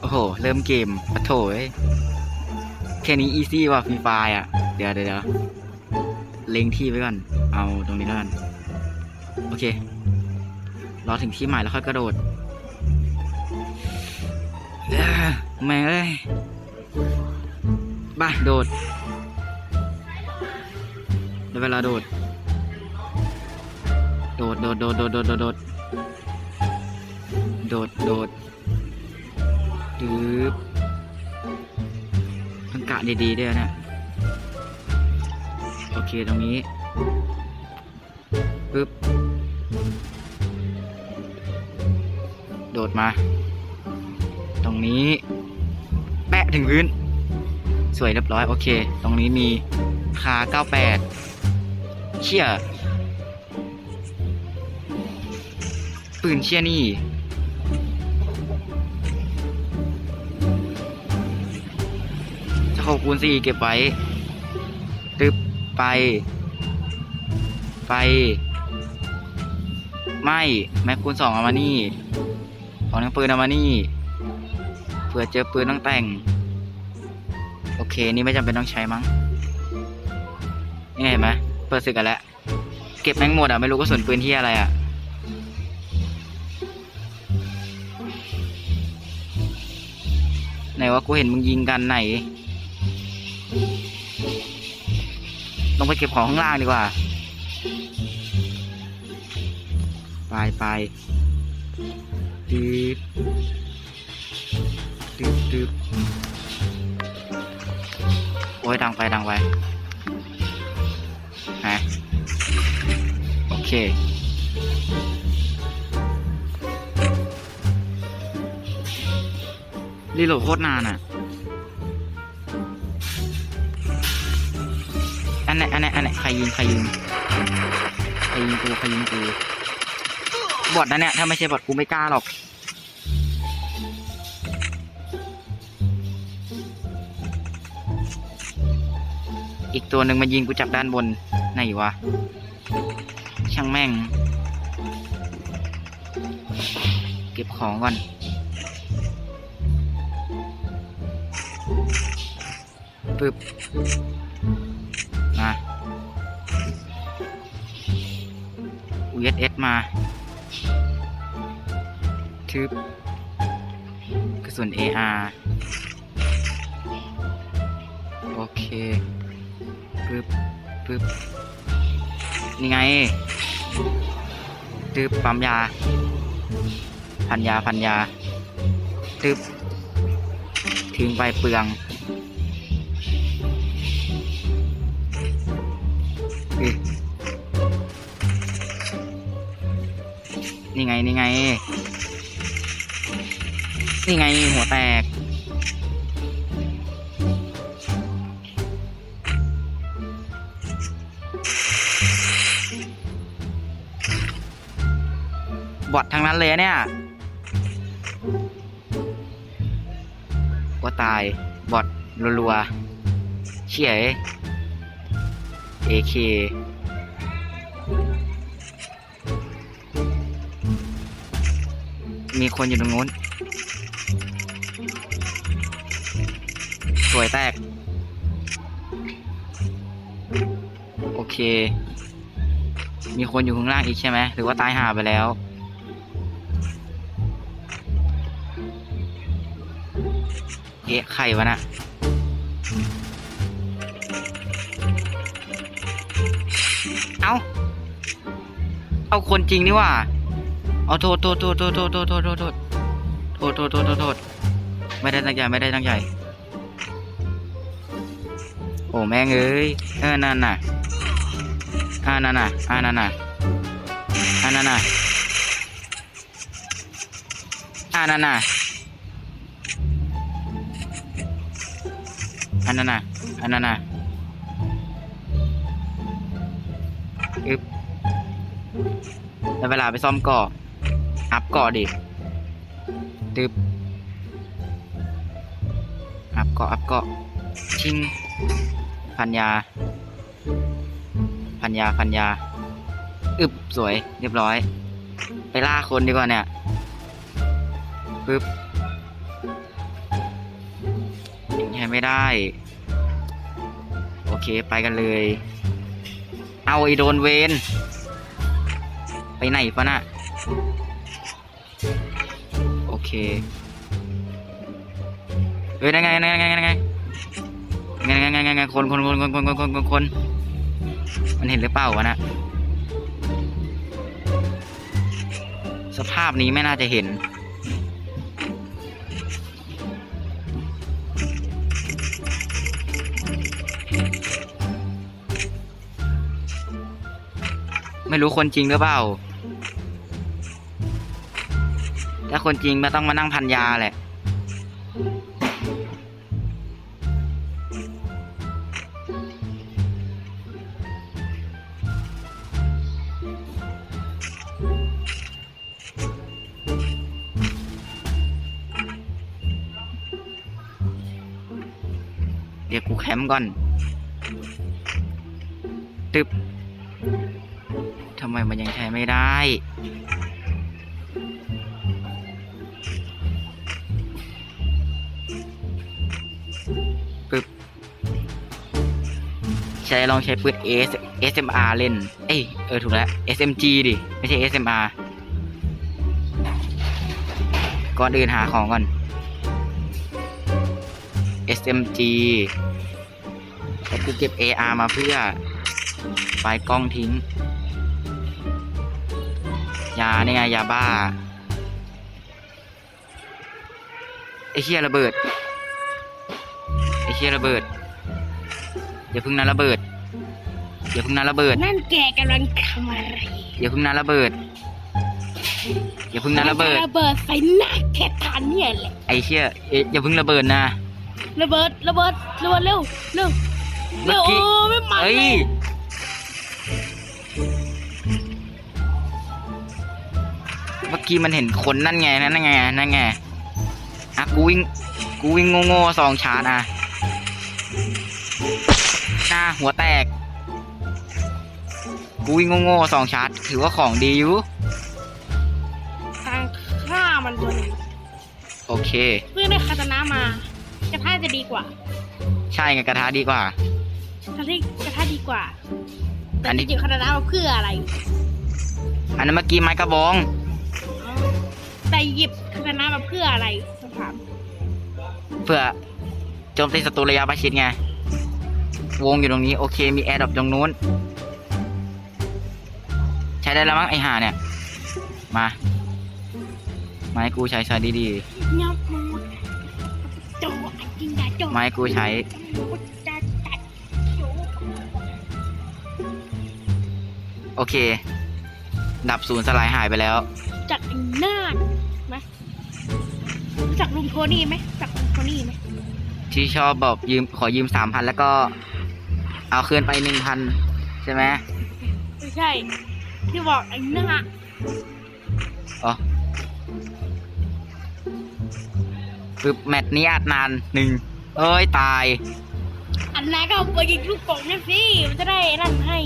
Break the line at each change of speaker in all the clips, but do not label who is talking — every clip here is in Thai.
โอ้โห เริ่มเกมปะโถเอ้ยแค่นี้อีซี่ว่ะฟรีไฟอะ เดี๋ยวเดี๋ยวเล็งที่ไว้ก่อน เอาตรงนี้แล้วกัน โอเค รอถึงที่หมายแล้วค่อยกระโดดแม่งเอ้ยบ้าโดดได้เวลาโดด โดด โดด โดด โดด โดด โดด โดด โดด ดดดืบต้องกะดีๆด้วยนะโอเคตรงนี้ปึ๊บ โดดมา ตรงนี้ แปะถึงพื้น สวยเรียบร้อย โอเค ตรงนี้มีคา 98 เชี่ยปืนเชี่ยนี่ จะขอบคูณสี่เก็บไว้ตึบไป ไป ไม่แม็กคูณสองเอามานี่ของนังปืนเอามานี่เผื่อเจอปืนต้องแต่ง โอเค นี่ไม่จำเป็นต้องใช้มั้งนี่เห็นไหมเปิดศึกกันแล้ว เก็บแม่งหมดอะ ไม่รู้กระสุนปืนที่อะไรอะไหนว่ากูเห็นมึงยิงกันไหน ลงไปเก็บของข้างล่างดีกว่า ไปไปตึ๊บตึ๊บตึ๊บโอ้ยดังไปดังไปฮะโอเครีโหลดโคตรนานอะ ไหนอันไหนอันไหนใครยิงใครยิงใครยิงกูใครยิงกูบอทนะเนี่ยถ้าไม่ใช่บอทกูไม่กล้าหรอกอีกตัวหนึ่งมายิงกูจากด้านบนไหนวะช่างแม่ง เก็บของก่อนปึ๊บ USS มาทึบกระสุน AR โอเคปึ๊บปึ๊บนี่ไงตึบปั๊มยา พันยาพันยาตึบทิ้งไปเปลืองอ นี่ไง นี่ไง นี่ไงหัวแตก บอดทั้งนั้นเลยเนี่ยว่าตาย บอดรัวๆเชี่ยเอเค มีคนอยู่ตรงนู้น สวยแตก โอเค มีคนอยู่ข้างล่างอีกใช่ไหมหรือว่าตายหาไปแล้ว เอ๊ะใครวะน่ะเอาเอาคนจริงนี่ว่า เอาโทษโทษโทษโทษโทษโทษโทษโทษโทษโทษโทษโทษโทษโทษไม่ได้ตั้งใจไม่ได้ตั้งใจโอ้แม่งเอ้ยเออนั่นน่ะอ่านั่นน่ะอ่านั่นน่ะอ่านั่นน่ะอ่านั่นน่ะอันนั้นน่ะอันนั้นน่ะอึบแล้เวลาไปซ่อมก่อ อัพก่อดิตึบอัพก่ออัพก่อชิงพันยา พันยาพันยา อึบสวย เรียบร้อย ไปล่าคนดีกว่าเนี่ยปึ๊บยังใช้ไม่ได้ โอเคไปกันเลย เอาไอโดนเวนไปไหนปะน่ะ เคเฮ้ยนั่นไงนั่นไงนั่นไงนั่นไงนั่นไงนั่นไงคนคนคนคนคนคนคนคนมันเห็นหรือเปล่าวะนะสภาพนี้ไม่น่าจะเห็น ไม่รู้คนจริงหรือเปล่า ถ้าคนจริงไม่ต้องมานั่งพันยาแหละ เดี๋ยวกูแคมป์ก่อน ตึบทำไมมันยังใช้ไม่ได้ ลองใช้ปืน S SMR เล่น เอ้ยเออถูกแล้ว SMG ดิ ไม่ใช่ SMR ก่อนอื่นหาของก่อน SMG แล้วกูเก็บ AR มาเพื่อไฟกล้องทิ้ง ยาเนี่ยยาบ้า ไอ้เชียระเบิด ไอ้เชียระเบิดอย่าพึ่งนั้นระเบิด อย่าพึ่งนั้นระเบิด
นั่นแกกำลังทำอะไร
อย่าพึ่งนั้นระเบิด อย่าพึ่งนั้นระเบิด
ระเบิดใส่หน้าแกทานเนี่ยแหละ
ไอเชี่ยเอ๊ะอย่าพึ่งระเบิดนะ
ระเบิดระเบิดระเบิดเร็วเร็ว
เมื่
เร็
อ
ว
กี้
โอ้ไม่มัน
เอ้
เลยย
เมื่อกี้มันเห็นคนนั่นไงนั่นไงนั่นไงอะกูวิ่งกูวิ่งโง่ๆสองชาร์จอะหน้าหัวแตก กูวิ่งโง่ๆสองชาร์จถือว่าของดีอยู่
ทางฆ่ามันตัวหนึ่ง
โอเค
เพื่อได้คาตานะมากระทะจะดีกว่า
ใช่ไงกระทะดีกว่า
กระทะกระทะดีกว่า แต่
อันนี้
จริงๆคาตานะมาเพื่ออะไร
อันนั้นเมื่อกี้ไม้กระบอง
อ๋อแต่หยิบคาตานะมาเพื่ออะไรสถาม
เพื่อโจมตีศัตรูระยะประชิดไง วงอยู่ตรงนี้ โอเคมีแอร์ดรอปตรงนู้นใช้ได้แล้วมั้งไอห่าเนี่ย มา ไม้กูใช้ใช้ดี
ยับมือโจจริงนะโจ
ๆไม้กูใช้
จะจัดโจ
โอเค ดับศูนย์สลายหายไปแล้ว
จากไอ้นาดไหมรู้จากลุงโทนี่ไหมจากลุงโทนี่ไหม
ที่ชอบบอกยืมขอยืมสามพันแล้วก็ เอาคืนไปหนึ่งพันใช่ไหม
ไม่ใช่ ที่บอกไอ้นาด
อ๋อปึ๊บแมตช์นี้อัดนานหนึ่งเอ้ยตาย
อันนั้นก็เอาไปยิงลูกโป่งนั่นสิมันจะได้นั่นให้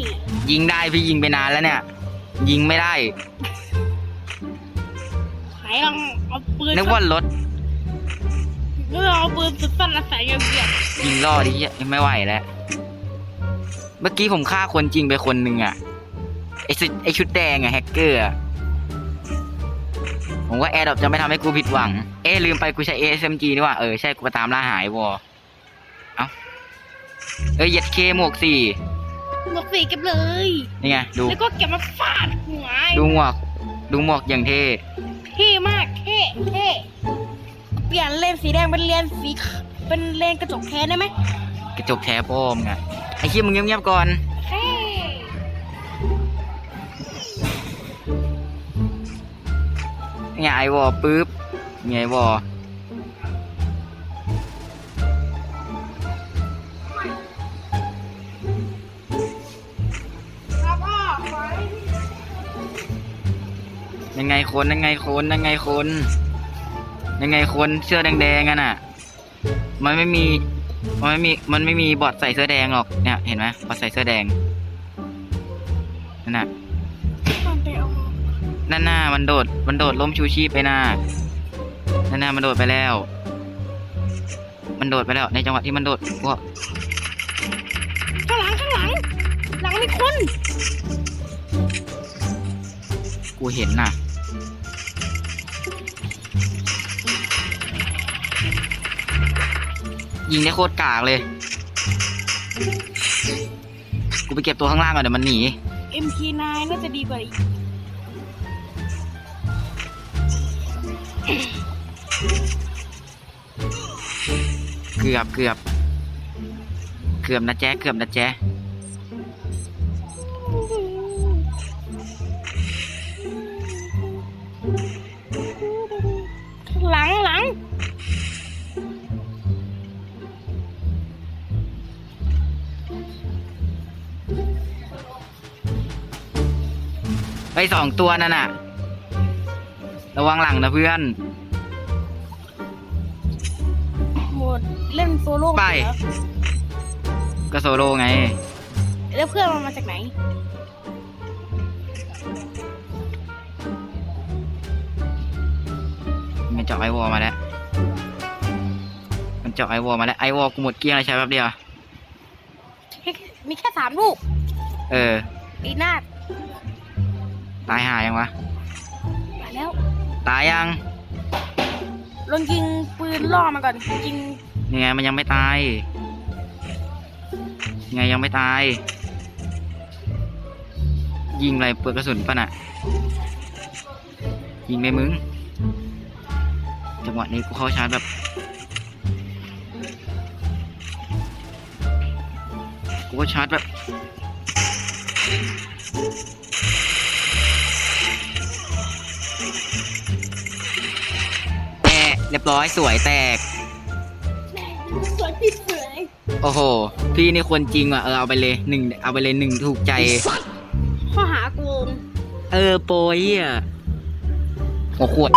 ยิงได้พี่ยิงไปนานแล้วเนี่ย ยิงไม่ได้
ไหนลองเอาปืน
นึกว่ารถ
เมื่อเอาปืนสุดสั้นและแสงเบียด
ยิงล่อดิเหี้ยไม่ไหวแล้ว เมื่อกี้ผมฆ่าคนจริงไปคนหนึ่งอะ ไอชุดไอชุดแดงอะแฮกเกอร์อะผมว่าแอร์ดรอปจะไม่ทำให้กูผิดหวัง เอ๊ะลืมไปกูใช้ ASMG นี่ว่าเออ ใช่กูไปตามล่าหายวอเอ้าเอ้ยเย็ดเคหมวกสี่
หมวกสีเก็บเลย
นี่ไงดู
แล้วก็เก็บมาฟาดหัว
ดูหมวก ดูหมวกอย่างเท่
เท่มากเท่เท่เปลี่ยนเลนสีแดงเป็นเลนสีขาวเป็นเลนกระจกแทนได้ไหม
กระจกแท้โป้มไงไอ้เหี้ยมึงเงียบๆก่อน
เท่
นี่ไงไอวอปุ๊บนี่ไงวอ
รับพ่อขอให้
ยังไงคนยังไงคนยังไงคนยังไงคนเสื้อแดงๆกันอะ มันไม่มีมันไม่มีมันไม่มีบอดใส่เสื้อแดงหรอกเนี่ยเห็นไหมบอดใส่เสื้อแดงนั่นน่ะ
นั่
นน่ะมันโดด มันโดดล้มชูชีพไปน่ะนั่นน่ะมันโดดไปแล้ว มันโดดไปแล้ว ในจังหวะที่มันโดดกูก็
ข้างหลังข้างหลัง หลังมีคน
กูเห็นน่ะ ยิงได้โคตรกากเลย กูไปเก็บตัวข้างล่างก่อนเดี๋ยวมันหนี
MP9 น่าจะดีกว่าอีก
เกือบเกือบเกือบนะแจ๊ะเกือบนะแจ๊ะ
หลังหลัง
ไปสองตัวนั่นน่ะ ระวังหลังนะเพื่อน
หมดเล่นโซโล่
ไป
เหรอ
ก็โซโล่ไง
แล้วเพื่อนมันมาจากไหน
มันเจาะไอวอลมาแล้ว มันเจาะไอวอลมาแล้วไอวอลกูหมดเกลี้ยงเลยใช้แป๊บเดียว
มีแค่สามลูก
เออ
อีนาด
ตายหายังวะ
มาแล้ว
ตายยัง
ลองยิงปืนล่อมันก่อนยิง
ยังไงมันยังไม่ตายยังไงยังไม่ตาย ยิงอะไรเปลือกกระสุนป่ะน่ะ ยิงไปมึง จังหวะนี้กูเข้าชาร์จแบบกูก็ชาร์จแบบ เรียบร้อยสวยแตก
สวยที่สวย
โอ้โห พี่นี่ควรจริงว่ะเออเอาไปเลยหนึ่งเอาไปเลยหนึ่งถูกใจ
ข้อหาโกง
เออโปรยอะโอ้ขวด